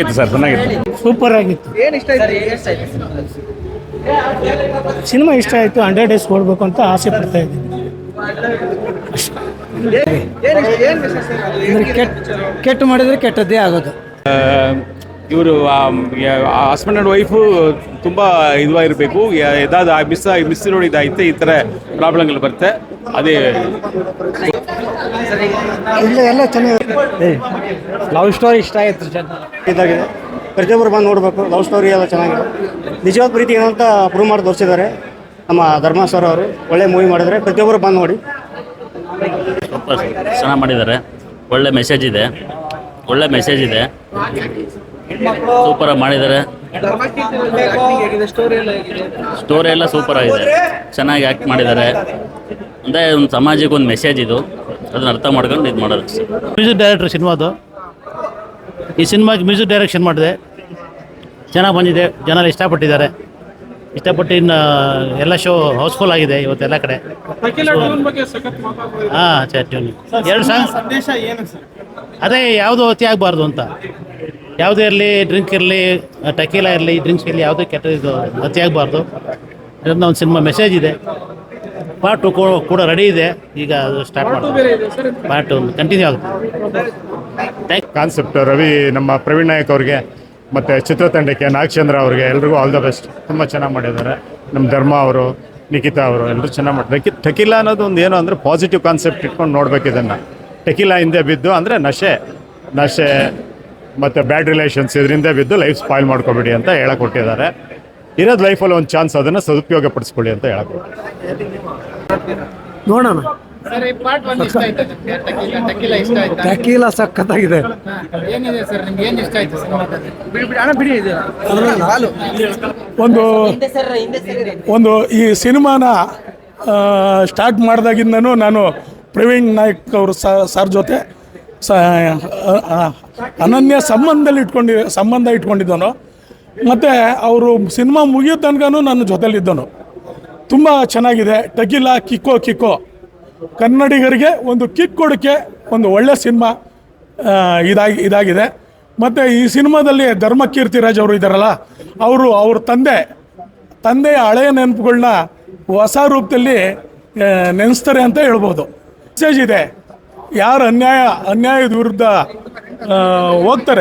ಇತ್ತು ಸರ್ ಚೆನ್ನಾಗಿತ್ತು. ಸೂಪರ್ ಆಗಿತ್ತು. ಏನ್ ಇಷ್ಟ ಆಯ್ತು? ಸಿನಿಮಾ ಇಷ್ಟ ಆಯಿತು ಹಂಡ್ರೆಡ್ ಡೇಸ್ ನೋಡ್ಬೇಕು ಅಂತ ಆಸೆ ಪಡ್ತಾ ಇದ್ದೀನಿ. ಕೆಟ್ಟ? ಕೆಟ್ಟು ಮಾಡಿದ್ರೆ ಕೆಟ್ಟದ್ದೇ ಆಗೋದು. ಇವರು ಹಸ್ಬೆಂಡ್ ಆ್ಯಂಡ್ ವೈಫು ತುಂಬ ಇದುವಾಗಿರಬೇಕು. ಇದಾದ ಮಿಸ್ ಮಿಸ್ ನೋಡಿ ಇದಾಯ್ತು ಈ ಥರ ಪ್ರಾಬ್ಲಮ್ಗಳು ಬರುತ್ತೆ. ಅದೇ ಇಲ್ಲ ಎಲ್ಲ ಚೆನ್ನಾಗಿದೆ ಲವ್ ಸ್ಟೋರಿ ಇಷ್ಟ ಆಯ್ತು ಇದಾಗಿದೆ. ಪ್ರತಿಯೊಬ್ಬರು ಬಂದು ನೋಡಬೇಕು ಲವ್ ಸ್ಟೋರಿ ಎಲ್ಲ ಚೆನ್ನಾಗಿದೆ. ನಿಜವಾದ ಪ್ರೀತಿ ಏನಂತ ಪ್ರೂವ್ ಮಾಡಿ ತೋರಿಸಿದ್ದಾರೆ. ನಮ್ಮ ಧರ್ಮ ಸರ್ ಅವರು ಒಳ್ಳೆ ಮೂವಿ ಮಾಡಿದರೆ ಪ್ರತಿಯೊಬ್ಬರು ಬಂದು ನೋಡಿ. ಚೆನ್ನಾಗಿ ಮಾಡಿದ್ದಾರೆ. ಒಳ್ಳೆ ಮೆಸೇಜ್ ಇದೆ. ಒಳ್ಳೆ ಮೆಸೇಜ್ ಇದೆ. ಸೂಪರಾಗಿ ಮಾಡಿದ್ದಾರೆ ಧರ್ಮಕೀರ್ತಿ acting ಸ್ಟೋರಿ ಎಲ್ಲ ಹೇಗಿದೆ ಸ್ಟೋರಿ ಎಲ್ಲ ಸೂಪರ್ ಆಗಿದೆ. ಚೆನ್ನಾಗಿ ಆ್ಯಕ್ಟ್ ಮಾಡಿದ್ದಾರೆ. ಅಂದರೆ ಒಂದು ಸಮಾಜಕ್ಕೆ ಒಂದು ಮೆಸೇಜ್ ಇದು. ಅದನ್ನ ಅರ್ಥ ಮಾಡ್ಕೊಂಡು ಇದು ಮಾಡೋದು. ಮ್ಯೂಸಿಕ್ ಡೈರೆಕ್ಟರ್ ಸಿನಿಮಾದು. ಈ ಸಿನಿಮಾಗೆ ಮ್ಯೂಸಿಕ್ ಡೈರೆಕ್ಷನ್ ಮಾಡಿದೆ. ಚೆನ್ನಾಗಿ ಬಂದಿದೆ. ಜನ ಇಷ್ಟಪಟ್ಟಿದ್ದಾರೆ. ಇಷ್ಟಪಟ್ಟು ಇನ್ನು ಎಲ್ಲ ಶೋ ಹೌಸ್ಫುಲ್ ಆಗಿದೆ ಇವತ್ತೆಲ್ಲ ಕಡೆ. ಹಾಂ ಟ್ಯೂನ್ ಎರಡು ಸಾಂಗ್ ಸಂದೇಶ ಏನು ಸರ್? ಅದೇ ಯಾವುದು ಅತಿ ಆಗಬಾರ್ದು ಅಂತ. ಯಾವುದೇ ಇರಲಿ ಡ್ರಿಂಕ್ ಇರಲಿ ಟಕೀಲಾ ಇರಲಿ ಡ್ರಿಂಕ್ಸ್ ಇರಲಿ ಯಾವುದೇ ಕೆಟ್ಟ ಇದು ಗತಿ ಆಗಬಾರ್ದು ಅದರಿಂದ ಒಂದು ಸಿನಿಮಾ ಮೆಸೇಜ್ ಇದೆ. ಪಾರ್ಟ್ ಟು ಕೂಡ ರೆಡಿ ಇದೆ. ಈಗ ಅದು ಸ್ಟಾರ್ಟ್ ಮಾಡ್ತೀವಿ ಪಾರ್ಟ್ ಒಂದು ಕಂಟಿನ್ಯೂ ಆಗುತ್ತೆ. ಥ್ಯಾಂಕ್ ಕಾನ್ಸೆಪ್ಟ್ ರವಿ ನಮ್ಮ ಪ್ರವೀಣ್ ನಾಯಕ್ ಅವ್ರಿಗೆ ಮತ್ತು ಚಿತ್ರತಂಡಕ್ಕೆ ನಾಗಚಂದ್ರ ಅವ್ರಿಗೆ ಎಲ್ರಿಗೂ ಆಲ್ ದ ಬೆಸ್ಟ್ ತುಂಬ ಚೆನ್ನಾಗಿ ಮಾಡಿದ್ದಾರೆ. ನಮ್ಮ ಧರ್ಮ ಅವರು ನಿಖಿತಾ ಅವರು ಎಲ್ಲರೂ ಚೆನ್ನಾಗಿ ಮಾಡಿದ್ದಾರೆ ಟಕೀಲಾ ಅನ್ನೋದು ಒಂದು ಏನು ಅಂದರೆ ಪಾಸಿಟಿವ್ ಕಾನ್ಸೆಪ್ಟ್ ಇಟ್ಕೊಂಡು ನೋಡ್ಬೇಕು ಇದನ್ನು. ಟಕಿಲಾ ಹಿಂದೆ ಬಿದ್ದು ಅಂದರೆ ನಶೆ ನಶೆ. ಮತ್ತು ಬ್ಯಾಡ್ ರಿಲೇಷನ್ಸ್ ಇದರಿಂದ ಬಿದ್ದು ಲೈಫ್ ಸ್ಪಾಯ್ಲ್ ಮಾಡ್ಕೊಬೇಡಿ ಅಂತ ಹೇಳಕ್ ಕೊಟ್ಟಿದ್ದಾರೆ ಇರೋದು ಲೈಫಲ್ಲಿ ಒಂದು ಚಾನ್ಸ್ ಅದನ್ನು ಸದುಪಯೋಗ ಪಡಿಸ್ಕೊಳ್ಳಿ ಅಂತ ಹೇಳಕ್ ನೋಡೋಣ. ಸರ್ ಈ ಪಾರ್ಟ್ ಒನ್ ಇಷ್ಟ ಆಯ್ತಾ ನಿಮ್ಗೆ? ಟಕೀಲ ಟಕೀಲ ಇಷ್ಟ ಆಯ್ತಾ? ಟಕೀಲ ಸಖತ್ತಾಗಿದೆ. ಏನಿದೆ ಸರ್ ನಿಮ್ಗೆ ಏನ್ ಇಷ್ಟ ಆಯ್ತು ಸಿನಿಮಾದಲ್ಲಿ? ಬಿಡಿ ಬಿಡಿ ಹಣ ಬಿಡಿ ಇದು. ಹಾಲು ಒಂದು ಒಂದು ಈ ಸಿನಿಮಾನ ಸ್ಟಾರ್ಟ್ ಮಾಡಿದಾಗಿಂದನೂ ನಾನು ಪ್ರವೀಣ್ ನಾಯಕ್ ಅವರು ಸರ್ ಜೊತೆ ಅನನ್ಯ ಸಂಬಂಧದಲ್ಲಿ ಇಟ್ಕೊಂಡಿ, ಸಂಬಂಧ ಇಟ್ಕೊಂಡಿದ್ದನು ಮತ್ತು ಅವರು ಸಿನಿಮಾ ಮುಗಿಯೋ ತನಕನೂ ನನ್ನ ಜೊತೆಲಿದ್ದನು ತುಂಬ ಚೆನ್ನಾಗಿದೆ. ಟಕಿಲ ಕಿಕ್ಕೋ ಕಿಕ್ಕೋ ಕನ್ನಡಿಗರಿಗೆ ಒಂದು ಕಿಕ್ ಕೊಡೋಕ್ಕೆ ಒಂದು ಒಳ್ಳೆ ಸಿನಿಮಾ ಇದಾಗಿ, ಇದಾಗಿದೆ. ಮತ್ತು ಈ ಸಿನಿಮಾದಲ್ಲಿ ಧರ್ಮ ಕೀರ್ತಿರಾಜ್ ಅವರು ಇದ್ದಾರಲ್ಲ, ಅವರು ಅವ್ರ ತಂದೆ, ತಂದೆಯ ಹಳೆಯ ನೆನಪುಗಳನ್ನ ಹೊಸ ರೂಪದಲ್ಲಿ ನೆನೆಸ್ತಾರೆ ಅಂತ ಹೇಳ್ಬೋದು. ಮೆಸೇಜ್ ಇದೆ. ಯಾರು ಅನ್ಯಾಯ ಅನ್ಯಾಯದ ವಿರುದ್ಧ ಹೋಗ್ತಾರೆ.